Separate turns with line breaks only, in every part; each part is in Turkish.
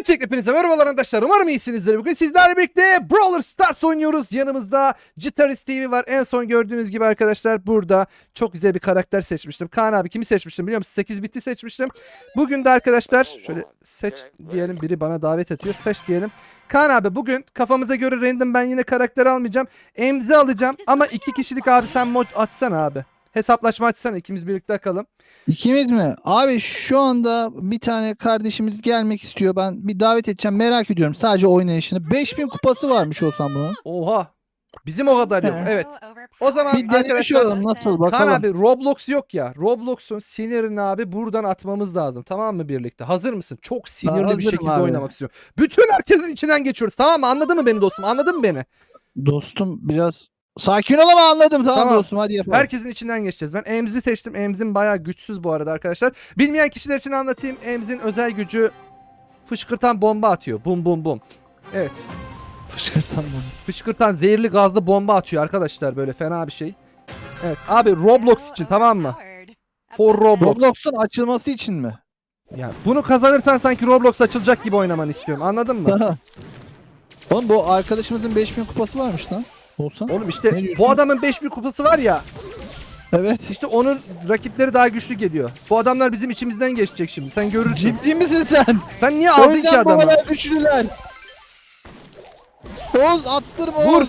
Öncelikle hepinize merhabalar arkadaşlar. Umarım iyisinizdir. Bugün sizlerle birlikte Brawler Stars oynuyoruz. Yanımızda Gitarist TV var. En son gördüğünüz gibi arkadaşlar burada çok güzel bir karakter seçmiştim. Kaan abi kimi seçmiştim biliyor musun? 8 biti seçmiştim. Bugün de arkadaşlar şöyle seç diyelim. Biri bana davet ediyor. Seç diyelim. Kaan abi bugün kafamıza göre random ben yine karakter almayacağım. Emzi alacağım ama iki kişilik abi sen mod açsana abi. Hesaplaşma açsana ikimiz birlikte akalım.
İkimiz mi? Abi şu anda bir tane kardeşimiz gelmek istiyor. Ben bir davet edeceğim. Merak ediyorum sadece oynayışını. 5000 kupası varmış olsam bunun.
Oha. Bizim o kadar yok.
He.
Evet. O zaman
Bir denemiş
arkadaşlar
olalım nasıl
Kaan
bakalım.
abi Roblox yok ya. Roblox'un sinirini abi buradan atmamız lazım. Tamam mı birlikte? Hazır mısın? Çok sinirli bir
hazırım
şekilde
abi.
oynamak istiyorum. Bütün herkesin içinden geçiyoruz. Tamam mı? Anladın mı beni dostum? Anladın mı beni?
Dostum biraz sakin ol ama anladım. Tamam,
Tamam.
dostum hadi yapalım.
Herkesin içinden geçeceğiz. Ben Emz'i seçtim. Emz'in bayağı güçsüz bu arada arkadaşlar. Bilmeyen kişiler için anlatayım. Emz'in özel gücü fışkırtan bomba atıyor. Bum bum bum. Evet.
Fışkırtan bunu.
Fışkırtan zehirli gazlı bomba atıyor arkadaşlar. Böyle fena bir şey. Evet. Abi Roblox için tamam mı? For Roblox.
Roblox'un açılması için mi?
Ya bunu kazanırsan sanki Roblox açılacak gibi oynamanı istiyorum. Anladın mı?
Oğlum bu arkadaşımızın 5000 kupası varmış lan. Olsa.
Oğlum işte bu adamın 5000 kupası var ya.
Evet.
İşte onun rakipleri daha güçlü geliyor. Bu adamlar bizim içimizden geçecek şimdi. Sen görürsün.
Ciddi misin sen?
Sen niye aldın ki
yüzden bu
adamı?
kadar güçlüler. Oğuz attırma
Vur.
Oğuz.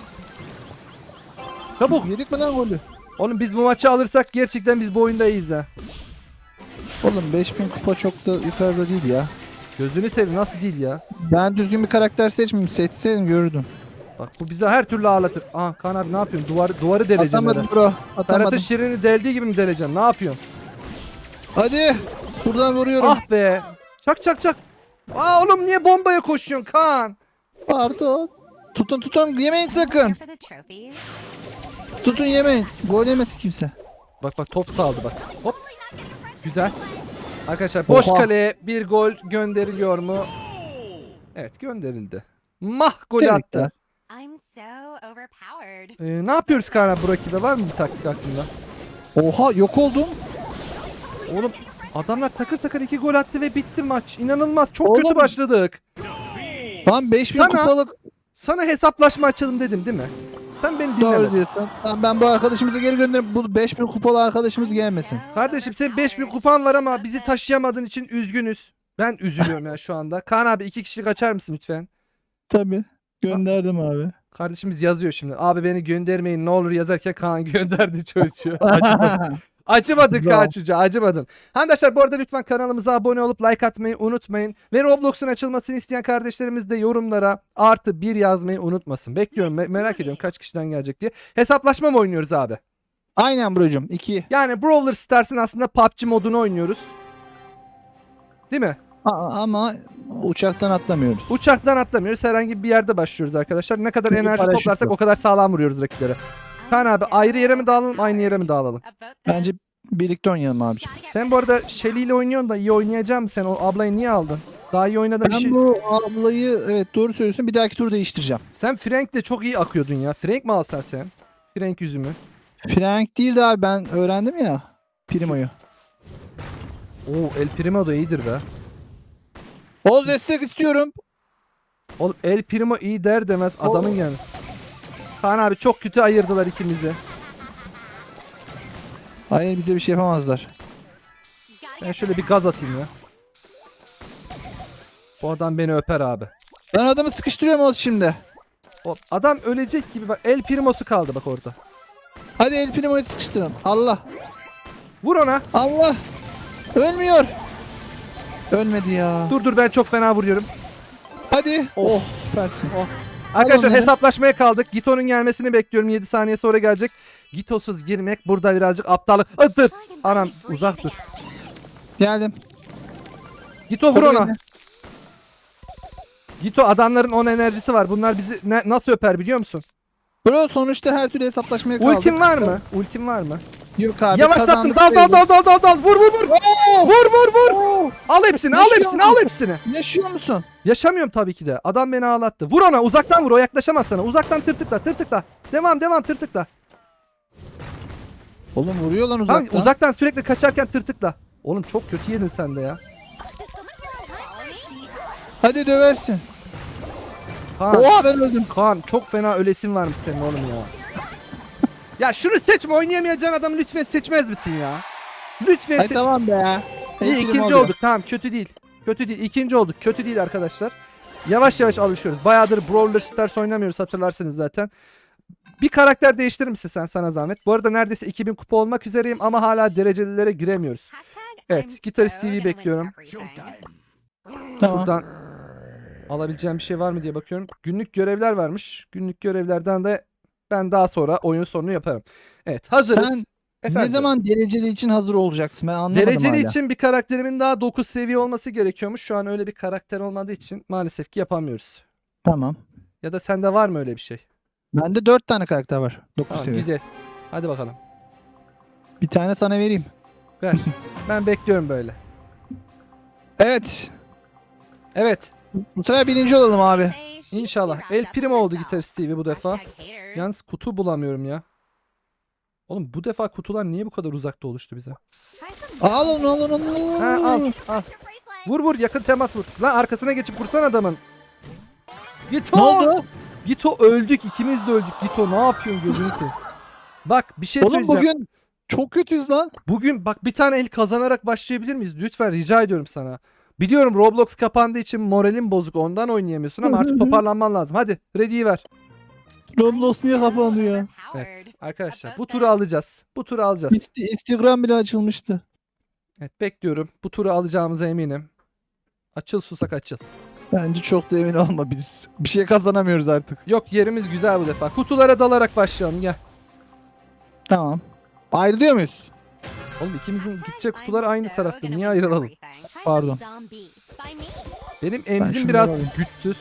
Çabuk.
Yedik mi lan golü?
Oğlum biz bu maçı alırsak gerçekten biz bu oyunda iyiyiz ha.
Oğlum 5000 kupa çok da yukarıda değil ya.
Gözünü seveyim nasıl değil ya.
Ben düzgün bir karakter seçmeyeyim. Seçseydim görürdüm.
Bak bu bizi her türlü ağlatır. Aa Kaan abi ne yapıyorsun? Duvar, duvarı deleceksin.
Atamadım
herhalde.
bro. Atamadım.
şirini deldiği gibi mi deleceksin? Ne yapıyorsun?
Hadi. Buradan vuruyorum.
Ah be. Çak çak çak. Aa oğlum niye bombaya koşuyorsun Kaan?
Pardon. Tutun tutun yemeyin sakın. Tutun yemeyin. Gol yemesin kimse.
Bak bak top saldı bak. Hop. Güzel. Arkadaşlar boş
Oha. kaleye
bir gol gönderiliyor mu? Evet gönderildi. Mah
Tebrikler.
attı. Ee, ne yapıyoruz Kaan bu rakibe? Var mı bir taktik aklında?
Oha yok oldum.
Oğlum adamlar takır takır iki gol attı ve bitti maç. İnanılmaz. Çok
Oğlum.
kötü başladık.
Tam 5000
Sana-
kupalık.
Sana hesaplaşma açalım dedim değil mi? Sen beni
Doğru
dinlemedin.
diyorsun. Tamam ben bu arkadaşımızı geri gönderip bu 5000 kupalı arkadaşımız gelmesin.
Kardeşim senin 5000 kupan var ama bizi taşıyamadığın için üzgünüz. Ben üzülüyorum ya şu anda. Kaan abi iki kişilik açar mısın lütfen?
Tabii. Gönderdim abi.
Kardeşimiz yazıyor şimdi. Abi beni göndermeyin ne olur yazarken Kaan gönderdi çocuğu. Acımadın. Acımadın. Kaan çocuğa acımadın. Arkadaşlar bu arada lütfen kanalımıza abone olup like atmayı unutmayın. Ve Roblox'un açılmasını isteyen kardeşlerimiz de yorumlara artı bir yazmayı unutmasın. Bekliyorum me- merak ediyorum kaç kişiden gelecek diye. Hesaplaşma mı oynuyoruz abi?
Aynen brocum. 2.
Yani Brawler Stars'ın aslında PUBG modunu oynuyoruz. Değil mi?
Ama uçaktan atlamıyoruz.
Uçaktan atlamıyoruz. Herhangi bir yerde başlıyoruz arkadaşlar. Ne kadar
Çünkü
enerji
paraşüt
toplarsak o kadar sağlam vuruyoruz rakiplere. Kaan abi ayrı yere mi dağılalım aynı yere mi dağılalım?
Bence birlikte oynayalım abicim.
Sen bu arada Shelly ile oynuyorsun da iyi oynayacak mısın? Sen o ablayı niye aldın? Daha iyi oynadın
Ben
şey.
bu ablayı evet doğru söylüyorsun. Bir dahaki tur değiştireceğim.
Sen Frank de çok iyi akıyordun ya. Frank mi alsan sen? Frank yüzümü.
Frank değil de abi ben öğrendim ya. Primo'yu.
Oo El Primo da iyidir be.
Oğuz destek istiyorum.
Oğlum El Primo iyi der demez adamın gelmez. Kaan abi çok kötü ayırdılar ikimizi.
Hayır bize bir şey yapamazlar.
Ben şöyle bir gaz atayım ya. Bu adam beni öper abi.
Ben adamı sıkıştırıyorum Oğuz şimdi.
O adam ölecek gibi bak El Primo'su kaldı bak orada.
Hadi El Primo'yu sıkıştırın. Allah.
Vur ona.
Allah. Ölmüyor. Ölmedi ya.
Dur dur ben çok fena vuruyorum.
Hadi.
Oh.
Oh, süpersin.
Arkadaşlar
onları.
hesaplaşmaya kaldık. Gito'nun gelmesini bekliyorum. 7 saniye sonra gelecek. Gitosuz girmek burada birazcık aptallık. Itır. Anam uzak dur.
Geldim.
Gito vur ona. Gito adamların 10 enerjisi var. Bunlar bizi nasıl öper biliyor musun?
Bro sonuçta her türlü hesaplaşmaya kaldık.
Ultim var mı? Ultim var mı?
Yok abi.
Yavaşlattın.
kazandık
Dal dal dal dal dal dal. Vur vur vur.
Oo!
Vur vur vur.
Oo!
Al hepsini al
Yaşıyor
hepsini al
musun?
hepsini.
Yaşıyor musun?
Yaşamıyorum tabii ki de. Adam beni ağlattı. Vur ona uzaktan vur. O yaklaşamaz sana. Uzaktan tırtıkla tırtıkla. Devam devam tırtıkla.
Oğlum vuruyor lan
Tamam,
uzaktan.
uzaktan sürekli kaçarken tırtıkla. Oğlum çok kötü yedin sen de ya.
Hadi döversin.
Kaan,
Oha ben öldüm.
Kaan çok fena ölesin varmış senin oğlum ya. ya şunu seçme oynayamayacağın adamı lütfen seçmez misin ya? Lütfen
Ay
seç.
tamam be.
İyi
Hepsini
ikinci olduk tamam kötü değil. Kötü değil ikinci olduk kötü değil arkadaşlar. Yavaş yavaş alışıyoruz. Bayağıdır Brawler Stars oynamıyoruz hatırlarsınız zaten. Bir karakter değiştirir misin sen sana zahmet? Bu arada neredeyse 2000 kupa olmak üzereyim ama hala derecelilere giremiyoruz. Evet, Gitarist
win
bekliyorum.
Tamam.
Buradan alabileceğim bir şey var mı diye bakıyorum. Günlük görevler varmış. Günlük görevlerden de ben daha sonra oyun sonunu yaparım. Evet hazırız.
Sen
Efendim,
ne zaman dereceli için hazır olacaksın? Ben anlamadım
Dereceli
hala.
için bir karakterimin daha 9 seviye olması gerekiyormuş. Şu an öyle bir karakter olmadığı için maalesef ki yapamıyoruz.
Tamam.
Ya da sende var mı öyle bir şey?
Bende 4 tane karakter var. 9
Tamam
seviye.
güzel. Hadi bakalım.
Bir tane sana vereyim.
Ver. ben bekliyorum böyle.
Evet.
Evet.
Bu sefer birinci olalım abi.
İnşallah. El Primo oldu. Gitarist TV bu defa. Yalnız kutu bulamıyorum ya. Oğlum bu defa kutular niye bu kadar uzakta oluştu bize?
Al onu al onu al.
Ha al al. Vur vur yakın temas vur. Lan arkasına geçip vursan adamın. Gito.
Ne oldu?
Gito öldük ikimiz de öldük. Gito ne yapıyorsun gözünü seveyim. Bak bir şey
Oğlum
söyleyeceğim.
bugün çok kötüyüz lan.
Bugün bak bir tane el kazanarak başlayabilir miyiz? Lütfen rica ediyorum sana. Biliyorum Roblox kapandığı için moralin bozuk ondan oynayamıyorsun ama artık toparlanman lazım. Hadi ready'yi ver.
Roblox niye kapandı ya?
Evet arkadaşlar bu turu alacağız. Bu turu alacağız.
İsti- Instagram bile açılmıştı.
Evet bekliyorum. Bu turu alacağımıza eminim. Açıl susak açıl.
Bence çok da emin olma biz. Bir şey kazanamıyoruz artık.
Yok yerimiz güzel bu defa. Kutulara dalarak başlayalım gel.
Tamam. Ayrılıyor muyuz?
Oğlum ikimizin gidecek kutular aynı tarafta. Niye ayrılalım?
Pardon.
Benim emzim
şunları
biraz
alayım.
güçsüz.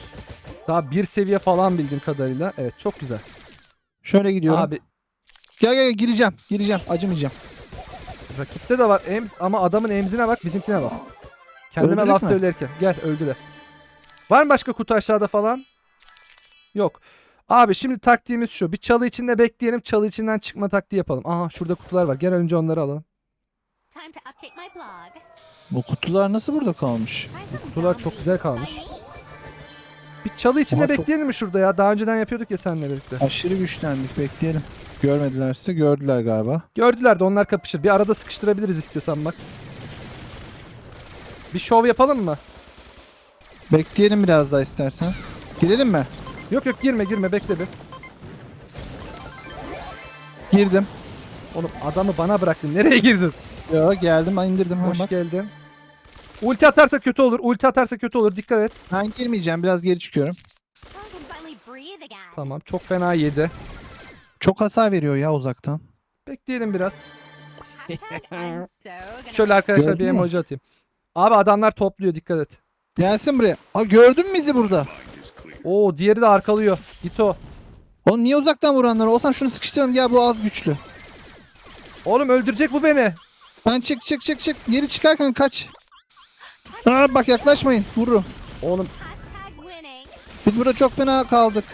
Daha bir seviye falan bildiğim kadarıyla. Evet çok güzel.
Şöyle gidiyorum.
Abi
Gel gel gel, gireceğim. Gireceğim. Acımayacağım.
rakipte de var emz ama adamın emzine bak bizimkine bak. Kendime
Öldürdük
laf
mü?
söylerken. Gel öldüler. Var mı başka kutu aşağıda falan? Yok. Abi şimdi taktiğimiz şu. Bir çalı içinde bekleyelim. Çalı içinden çıkma taktiği yapalım. Aha şurada kutular var. Gel önce onları alalım.
Time to update my blog.
Bu kutular nasıl burada kalmış?
Some
kutular çok güzel kalmış. Bir çalı içinde
Ama çok-
bekleyelim mi şurada ya? Daha önceden yapıyorduk ya seninle birlikte.
Aşırı güçlendik. Bekleyelim. Görmedilerse gördüler galiba.
Gördüler de onlar kapışır. Bir arada sıkıştırabiliriz istiyorsan bak. Bir şov yapalım mı?
Bekleyelim biraz daha istersen. Girelim mi?
Yok yok girme girme bekle bir.
Girdim.
Oğlum adamı bana bıraktın. Nereye girdin?
Yo geldim ben indirdim. Ha,
Hoş
bak.
geldin. Ulti atarsa kötü olur. Ulti atarsa kötü olur. Dikkat et.
Ben girmeyeceğim. Biraz geri çıkıyorum.
Tamam. Çok fena yedi.
Çok hasar veriyor ya uzaktan.
Bekleyelim biraz. Şöyle arkadaşlar bir
Gördün mü?
emoji atayım. Abi adamlar topluyor. Dikkat et.
Gelsin buraya. Aa gördün mü bizi burada?
Oo diğeri de arkalıyor. Git o.
Oğlum niye uzaktan vuranlar? Olsan şunu sıkıştıralım. Gel bu az güçlü.
Oğlum öldürecek bu beni.
Ben çık çık çık çık. Geri çıkarken kaç. Aa, bak yaklaşmayın. Vururum.
Oğlum.
Biz burada çok fena kaldık.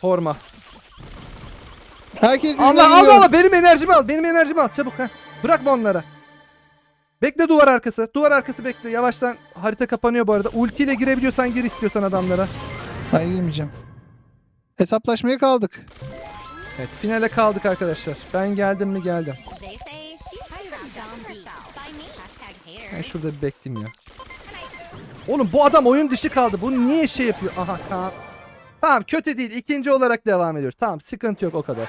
sorma.
Herkes
Allah. Allah Allah benim enerjimi al. Benim enerjimi al çabuk ha. Bırakma onlara. Bekle duvar arkası. Duvar arkası bekle. Yavaştan harita kapanıyor bu arada. Ultiyle girebiliyorsan gir istiyorsan adamlara.
Hayır girmeyeceğim. Hesaplaşmaya kaldık.
Evet finale kaldık arkadaşlar. Ben geldim mi geldim. Ben şurada bir bekleyeyim ya. Oğlum bu adam oyun dışı kaldı. Bu niye şey yapıyor? Aha tamam. Tamam kötü değil. İkinci olarak devam ediyor. Tamam sıkıntı yok o kadar.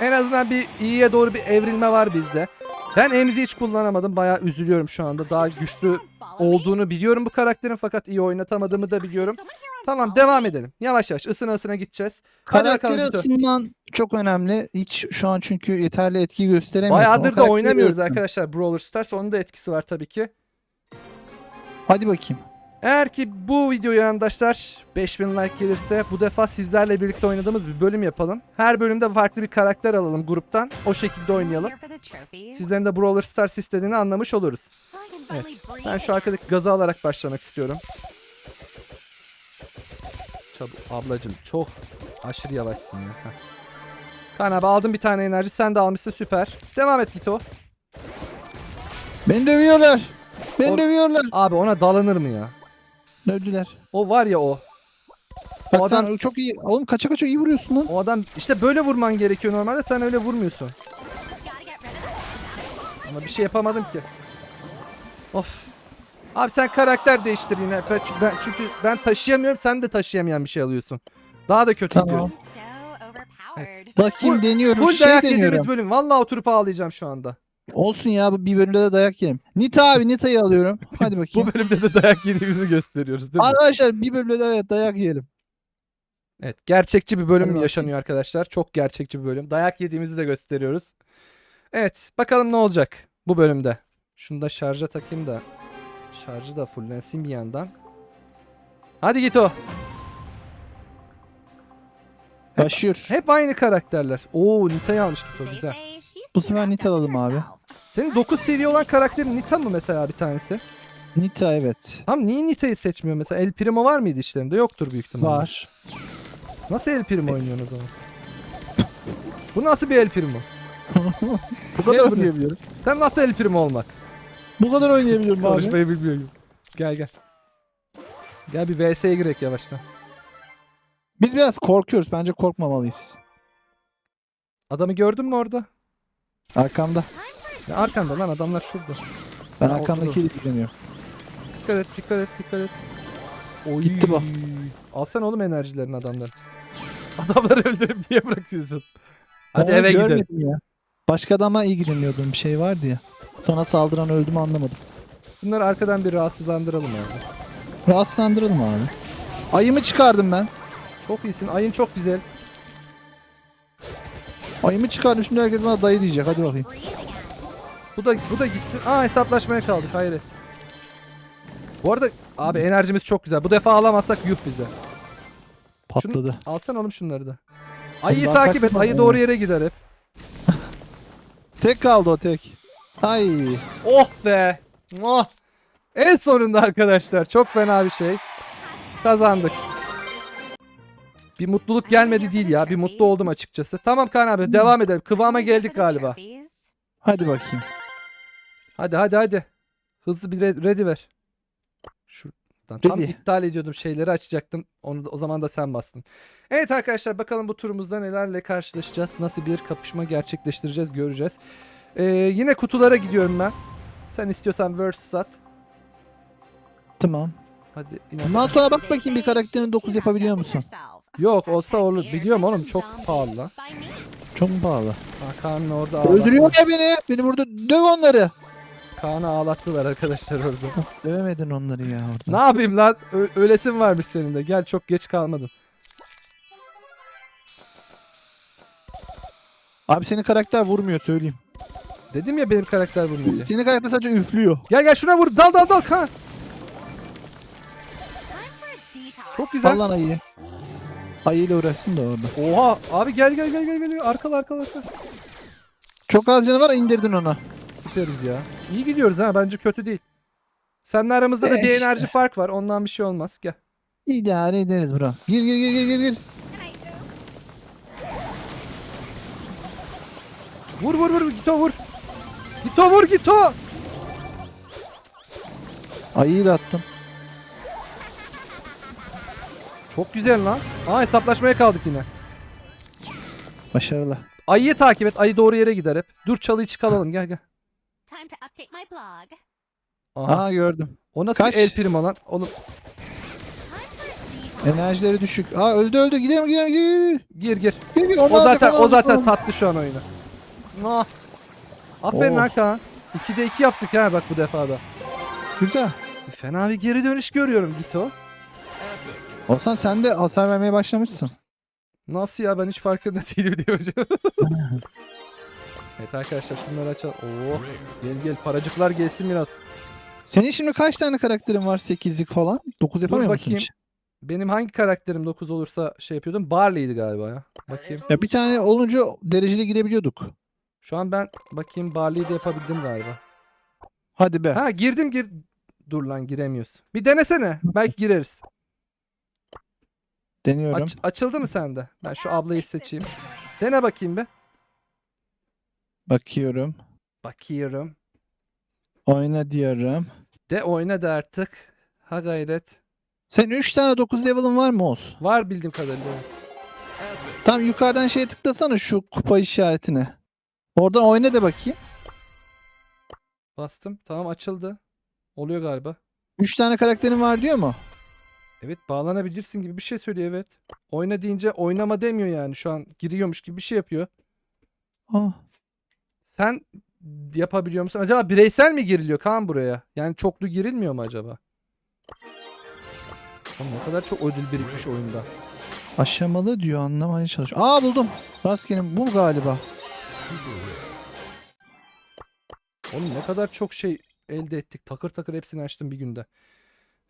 En azından bir iyiye doğru bir evrilme var bizde. Ben emzi hiç kullanamadım. Bayağı üzülüyorum şu anda. Daha güçlü olduğunu biliyorum bu karakterin fakat iyi oynatamadığımı da biliyorum. Tamam devam edelim. Yavaş yavaş ısına ısına gideceğiz. Gito.
ısınman çok önemli. Hiç şu an çünkü yeterli etki gösteremiyorsun.
Bayağıdır
O
da
karakteri
oynamıyoruz
ısın.
arkadaşlar Brawler Stars. Onun da etkisi var tabii ki.
Hadi bakayım.
Eğer ki bu videoya arkadaşlar 5000 like gelirse bu defa sizlerle birlikte oynadığımız bir bölüm yapalım. Her bölümde farklı bir karakter alalım gruptan. O şekilde oynayalım. Sizlerin de Brawler Stars istediğini anlamış oluruz. Evet. Ben şu arkadaki gazı alarak başlamak istiyorum. Çabuk ablacım çok aşırı yavaşsın ya. Heh. Kaan abi aldın bir tane enerji sen de almışsın süper. Devam et Gito.
Beni dövüyorlar. Beni
Or-
dövüyorlar.
Abi ona dalanır mı ya?
Öldüler.
O var ya o.
Bak
O
sen
adam-
çok iyi. Oğlum kaça kaça iyi vuruyorsun lan.
O adam işte böyle vurman gerekiyor normalde sen öyle vurmuyorsun. Ama bir şey yapamadım ki. Of. Abi sen karakter değiştir yine. Ben, ben- çünkü ben taşıyamıyorum sen de taşıyamayan bir şey alıyorsun. Daha da kötü
Tamam.
So overpowered.
Bakayım
Full-
deniyorum.
Full
şey
dayak
deniyorum.
yediğimiz bölüm. Vallahi oturup ağlayacağım şu anda.
Olsun ya bu bir bölümde de dayak yerim. Nita abi Nita'yı alıyorum. Hadi bakayım.
Bu bölümde de dayak yediğimizi gösteriyoruz değil mi?
Arkadaşlar bir bölümde de evet dayak yiyelim.
Evet gerçekçi bir bölüm
Hadi
yaşanıyor arkadaşlar. Çok gerçekçi bir bölüm. Dayak yediğimizi de gösteriyoruz. Evet bakalım ne olacak bu bölümde. Şunu da şarja takayım da. Şarjı da fullensin bir yandan. Hadi git o.
Başlıyor.
Hep aynı karakterler. Oo Nita'yı almış git o
They
güzel.
Bu sefer Nita alalım abi.
Senin 9 seviye olan karakterin Nita mı mesela bir tanesi?
Nita evet.
Tam niye Nita'yı seçmiyor mesela? El Primo var mıydı işlerinde? Yoktur büyük ihtimalle.
Var.
Nasıl El Primo oynuyorsun o zaman? Bu nasıl bir El Primo?
Bu kadar oynayabiliyorum.
Sen nasıl El Primo olmak?
Bu kadar oynayabiliyorum abi.
Konuşmayı bilmiyor gibi. Gel gel. Gel bir VS'ye girek yavaştan.
Biz biraz korkuyoruz. Bence korkmamalıyız.
Adamı gördün mü orada?
Arkamda.
Ya arkanda lan adamlar şurada.
Ben
Ha,
arkamdakiyle ilgileniyorum.
Dikkat et dikkat et dikkat et. Oy.
Gitti bu.
Alsana oğlum enerjilerini adamların. Adamları öldürüp diye bırakıyorsun. Hadi
Onu
eve gidelim.
Ya. Başka adama ilgileniyordum. Bir şey vardı ya. Sana saldıran öldü mü anlamadım.
Bunları arkadan bir rahatsızlandıralım abi.
Rahatsızlandıralım abi. Ayımı çıkardım ben.
Çok iyisin. Ayın çok güzel.
Ayımı çıkardım. Şimdi herkes bana dayı diyecek. Hadi bakayım.
Bu da bu da gitti. Aa hesaplaşmaya kaldık hayret. Bu arada abi enerjimiz çok güzel. Bu defa alamazsak yuh bize.
Patladı.
Alsana oğlum şunları da. Ayıyı takip et. Ayı doğru yere gider hep.
Tek kaldı o tek. Ay.
Oh be. Oh. En sonunda arkadaşlar. Çok fena bir şey. Kazandık. Bir mutluluk gelmedi değil ya. Bir mutlu oldum açıkçası. Tamam Kaan abi devam edelim. Kıvama geldik galiba.
Hadi bakayım.
Hadi hadi hadi. Hızlı bir re- ready ver. Şuradan tam
Ready.
iptal ediyordum şeyleri açacaktım. Onu da- o zaman da sen bastın. Evet arkadaşlar bakalım bu turumuzda nelerle karşılaşacağız. Nasıl bir kapışma gerçekleştireceğiz göreceğiz. Ee, yine kutulara gidiyorum ben. Sen istiyorsan verse at.
Tamam.
Hadi
Bundan
inan.
sonra bak bakayım bir karakterin 9 yapabiliyor musun?
Yok olsa olur. Biliyorum oğlum çok pahalı lan.
Çok pahalı?
Ha, Kaan'ı orada ağlattı.
Öldürüyor ya beni. Beni burada döv onları.
Kaan'ı ağlattılar arkadaşlar orada.
Dövemedin onları ya
ne
orada.
yapayım lan? Ö- ölesin varmış senin de. Gel çok geç kalmadın.
Abi senin karakter vurmuyor söyleyeyim.
Dedim ya benim karakter vurmuyor diye.
Senin karakter sadece üflüyor.
Gel gel şuna vur. Dal dal dal
detox.
Çok güzel.
Sal lan ayıyı. Ayıyla uğraşsın da orada.
Oha abi gel gel gel gel gel. Arkalı arkalı arkalı.
Çok az canı var indirdin ona.
Süperiz ya. İyi gidiyoruz ha bence kötü değil. Seninle aramızda da
E
bir
işte.
enerji fark var. Ondan bir şey olmaz. Gel.
İdare ederiz bro. Gir gir gir gir gir gir.
Vur vur vur. Gito vur. Gito vur Gito.
Ayıyı da attım.
Çok güzel lan. Aa hesaplaşmaya kaldık yine.
Başarılı.
Ayıyı takip et. Ayı doğru yere gider hep. Dur çalıyı çıkaralım. Gel gel.
Time to update my blog.
Aha.
Aa gördüm.
O nasıl
kaç?
bir el primo lan? Oğlum.
Enerjileri düşük. Aa öldü öldü. Gidelim gidelim
gir gir.
Gir, gir. Onu
O zaten o zaten sattı şu an oyunu. Ah. Aferin
Oh.
lan Kaan. 2'de 2 yaptık ha bak bu defada.
Güzel.
Fena bir geri dönüş görüyorum Gito.
Olsan sen de hasar vermeye başlamışsın.
Nasıl ya ben hiç farkında değilim diyor hocam. evet arkadaşlar şunları açalım. Oo, gel gel paracıklar gelsin biraz.
Senin şimdi kaç tane karakterin var? 8'lik falan. 9 yapamıyor musun
bakayım.
hiç?
Benim hangi karakterim 9 olursa şey yapıyordum. Barley'di galiba ya. Bakayım.
Ya bir tane olunca dereceli girebiliyorduk.
Şu an ben bakayım Barley'i de yapabildim galiba.
Hadi be.
Ha girdim gir. Dur lan giremiyoruz. Bir denesene. Belki gireriz.
Deniyorum.
Aç- açıldı mı sende? Ben şu ablayı seçeyim. Dene bakayım be.
Bakıyorum.
Bakıyorum.
Oyna diyorum.
De oyna de artık. Ha gayret.
Senin 3 tane 9 level'ın var mı Oğuz?
Var bildiğim kadarıyla.
Tam yukarıdan şeye tıklasana şu kupa işaretine. Oradan oyna de bakayım.
Bastım. Tamam açıldı. Oluyor galiba.
3 tane karakterin var diyor mu?
Evet bağlanabilirsin gibi bir şey söylüyor evet. Oyna deyince oynama demiyor yani. Şu an giriyormuş gibi bir şey yapıyor.
Aa.
Sen yapabiliyor musun? Acaba bireysel mi giriliyor Kaan buraya? Yani çoklu girilmiyor mu acaba? Oğlum ne kadar çok ödül birikmiş oyunda.
Aşamalı diyor anlamaya çalışıyor. Aa buldum. Rastgele bu galiba.
Oğlum ne kadar çok şey elde ettik. Takır takır hepsini açtım bir günde.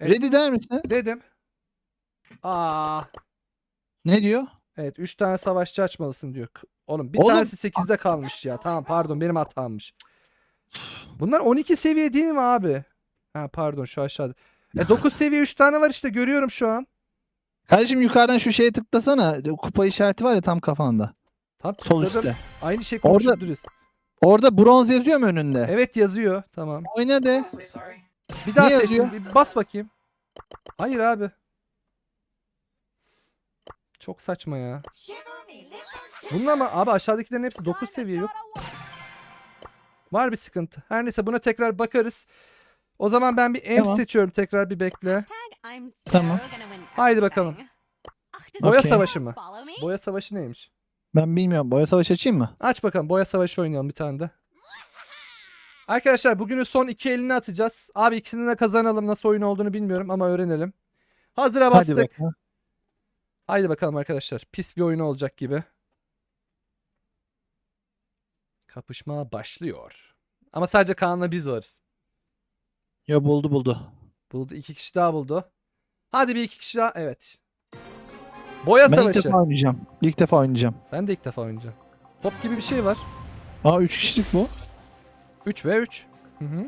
Evet,
Ready der misin?
Dedim. Aa,
Ne diyor?
evet 3 tane savaşçı açmalısın diyor. Oğlum bir
Oğlum-
tanesi 8'de kalmış ya. Tamam pardon benim hatammış. Bunlar 12 seviye değil mi abi? Ha pardon şu aşağıda. E 9 seviye 3 tane var işte görüyorum şu an.
Kardeşim yukarıdan şu şeye tıklasana. Kupa işareti var ya tam kafanda.
Tam
Sol
tıkladım.
üstte.
Aynı şey
Orada-
konuşup duruyoruz.
Orada bronz yazıyor mu önünde?
Evet yazıyor. Tamam.
Oyna de.
Bir daha
Ne
seçtim.
yazıyor?
Bir bas bakayım. Hayır abi. Çok saçma ya. Bununla mı? Abi aşağıdakilerin hepsi 9 seviye yok. Var bir sıkıntı. Her neyse buna tekrar bakarız. O zaman ben bir M
Tamam.
seçiyorum tekrar bir bekle.
Tamam.
Haydi bakalım. Boya
Okey.
savaşı mı? Boya savaşı neymiş?
Ben bilmiyorum. Boya savaş açayım mı?
Aç bakalım boya savaşı oynayalım bir tane de. Arkadaşlar bugünün son iki elini atacağız. Abi ikisini de kazanalım. Nasıl oyun olduğunu bilmiyorum ama öğrenelim. Hazıra
Hadi
bastık.
bakalım.
Haydi bakalım arkadaşlar. Pis bir oyun olacak gibi. Kapışma başlıyor. Ama sadece Kaan'la biz varız.
Ya buldu buldu.
Buldu. iki kişi daha buldu. Hadi bir iki kişi daha. Evet. Boya
Ben ilk
savaşı.
defa oynayacağım. İlk defa oynayacağım.
Ben de ilk defa oynayacağım. Top gibi bir şey var.
Aa 3 kişilik bu.
3 ve 3. Hı hı.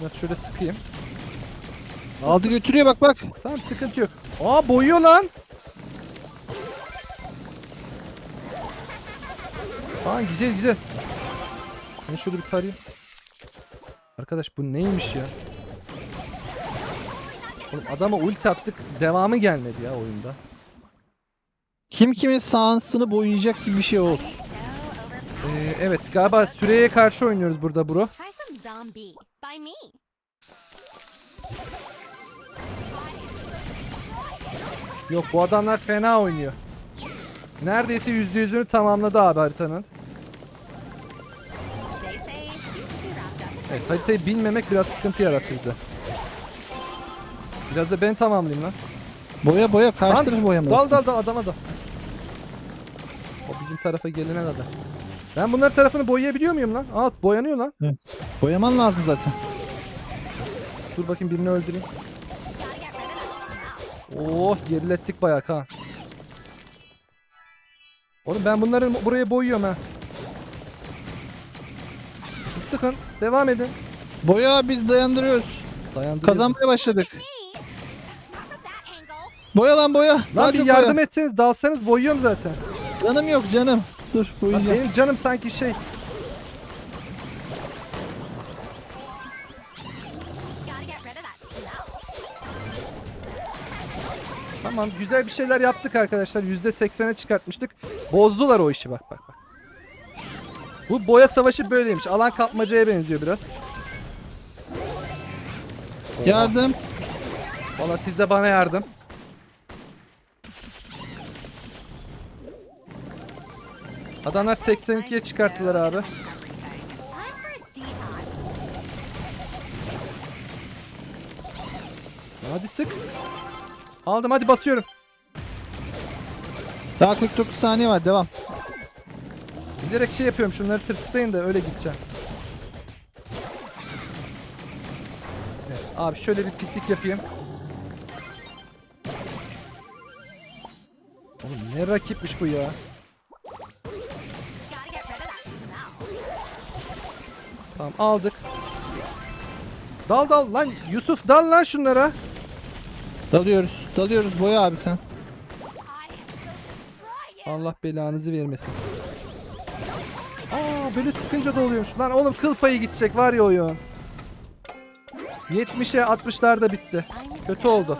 Biraz şöyle sıkayım.
Aldı götürüyor bak bak.
Tamam sıkıntı yok. Aa boyuyor lan. Aa güzel güzel. Ben şöyle bir tarayayım. Arkadaş bu neymiş ya? Oğlum adama ulti attık. Devamı gelmedi ya oyunda.
Kim kimin sağansını boyayacak gibi bir şey olsun.
Ee, evet galiba süreye karşı oynuyoruz burada bro. Yok bu adamlar fena oynuyor. Neredeyse %100'ünü tamamladı abi haritanın. Evet haritayı bilmemek biraz sıkıntı yaratırdı. Biraz da ben tamamlayayım lan.
Boya boya karşı tarafı boyama.
Dal dal dal adama da. O bizim tarafa gelene kadar. Ben bunların tarafını boyayabiliyor muyum lan? Aa boyanıyor lan.
Boyaman lazım zaten.
Dur bakayım birini öldüreyim. Oh gerilettik bayağı kan. Oğlum ben bunların buraya boyuyorum ha. Sıkın. Devam edin.
Boya biz dayandırıyoruz. Kazanmaya başladık. Boya lan boya.
Lan
Daha
bir yardım
boya.
etseniz dalsanız boyuyorum zaten.
Canım yok canım. Dur boyayacağım.
benim canım sanki şey. Tamam güzel bir şeyler yaptık arkadaşlar. %80'e çıkartmıştık. Bozdular o işi bak bak bak. Bu boya savaşı böyleymiş. Alan kapmacaya benziyor biraz.
Yardım.
Valla siz de bana yardım. Adamlar 82'ye çıkarttılar abi. Hadi sık. Aldım hadi basıyorum.
Daha 49 saniye var devam.
Bilerek şey yapıyorum şunları tırtıklayın da öyle gideceğim. Evet, abi şöyle bir pislik yapayım. Oğlum ne rakipmiş bu ya. Tamam aldık. Dal dal lan Yusuf dal lan şunlara.
Dalıyoruz. Dalıyoruz boya abi sen.
Allah belanızı vermesin. Böyle sıkınca da oluyormuş. Lan oğlum kıl payı gidecek var ya oyun. 70'e 60'larda bitti. Kötü oldu.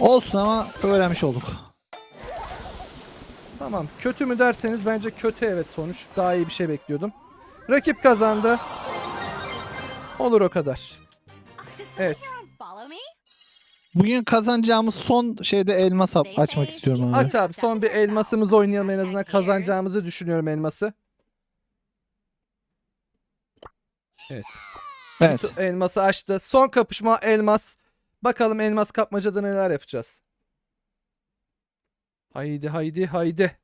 Olsun ama öğrenmiş olduk.
Tamam. Kötü mü derseniz bence kötü evet sonuç. Daha iyi bir şey bekliyordum. Rakip kazandı. Olur o kadar. Evet.
Bugün kazanacağımız son şeyde elmas açmak istiyorum abi.
Aç abi son bir elmasımızı oynayalım en azından kazanacağımızı düşünüyorum elması.
Evet.
Elması açtı. Son kapışma elmas. Bakalım elmas kapmacada neler yapacağız. Haydi haydi haydi.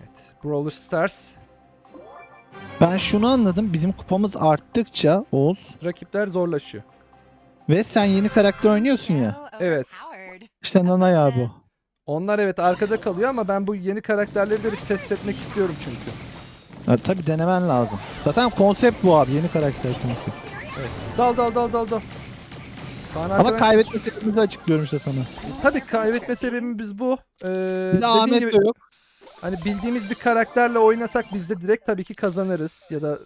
Evet. Brawler Stars.
Ben şunu anladım. Bizim kupamız arttıkça Oğuz
Rakipler zorlaşıyor.
Ve sen yeni karakter oynuyorsun ya.
Evet.
İşte Nana ya bu.
Onlar evet arkada kalıyor ama ben bu yeni karakterleri de bir test etmek istiyorum çünkü.
Ha, tabii denemen lazım. Zaten konsept bu abi. Yeni karakter konsept.
Dal dal dal dal dal. Kaan
Ama kaybetme sebebimizi açıklıyorum işte sana.
Tabii kaybetme sebebimiz bu. Ee,
Bir de
dediğin
Ahmet
gibi
de yok.
hani bildiğimiz bir karakterle oynasak biz de direkt tabii ki kazanırız ya da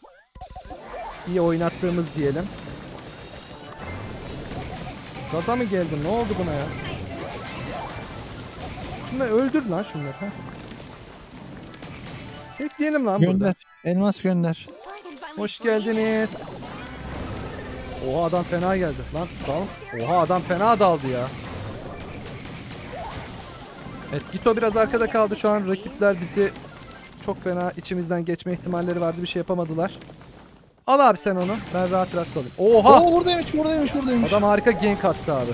iyi oynattığımız diyelim. Gaza mı geldin? Ne oldu buna ya? Şunları öldür lan şunları. Ha. Bekleyelim lan burada.
Gönder. Elmas gönder.
Hoş geldiniz. Oha adam fena geldi. Lan dal. Oha adam fena daldı ya. Evet Gito biraz arkada kaldı şu an. Rakipler bizi çok fena içimizden geçme ihtimalleri vardı. Bir şey yapamadılar. Al abi sen onu. Ben rahat rahat kalayım. Oha!
Oo buradaymış buradaymış buradaymış.
Adam harika gank attı abi.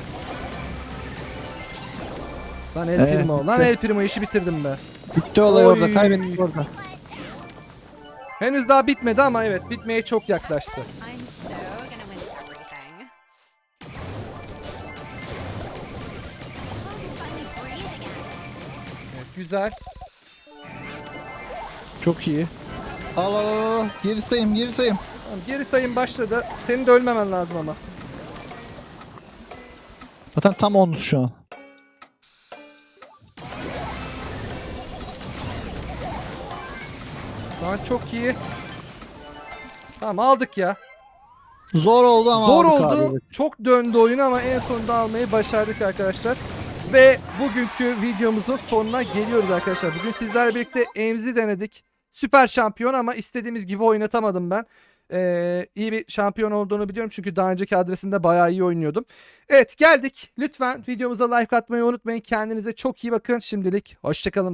Lan El
Ee,
Primo. Lan El Primo işi bitirdim be.
Bitti olay
Oy.
orada. Kaybettik orada.
Henüz daha bitmedi ama evet bitmeye çok yaklaştı.
I'm so gonna win everything.
Evet, güzel.
Çok iyi. Al al al, al. Geri sayım geri sayım.
Tamam, geri sayım başladı. Senin de ölmemen lazım ama.
Zaten tam onuz şu an.
Şu an çok iyi. Tamam aldık ya.
Zor oldu ama
Zor
aldık
oldu.
abi.
Çok döndü oyun ama en sonunda almayı başardık arkadaşlar. Ve bugünkü videomuzun sonuna geliyoruz arkadaşlar. Bugün sizlerle birlikte Emzi denedik. Süper şampiyon ama istediğimiz gibi oynatamadım ben. Ee, iyi bir şampiyon olduğunu biliyorum çünkü daha önceki adresimde bayağı iyi oynuyordum. Evet geldik. Lütfen videomuza like atmayı unutmayın. Kendinize çok iyi bakın. Şimdilik hoşçakalın.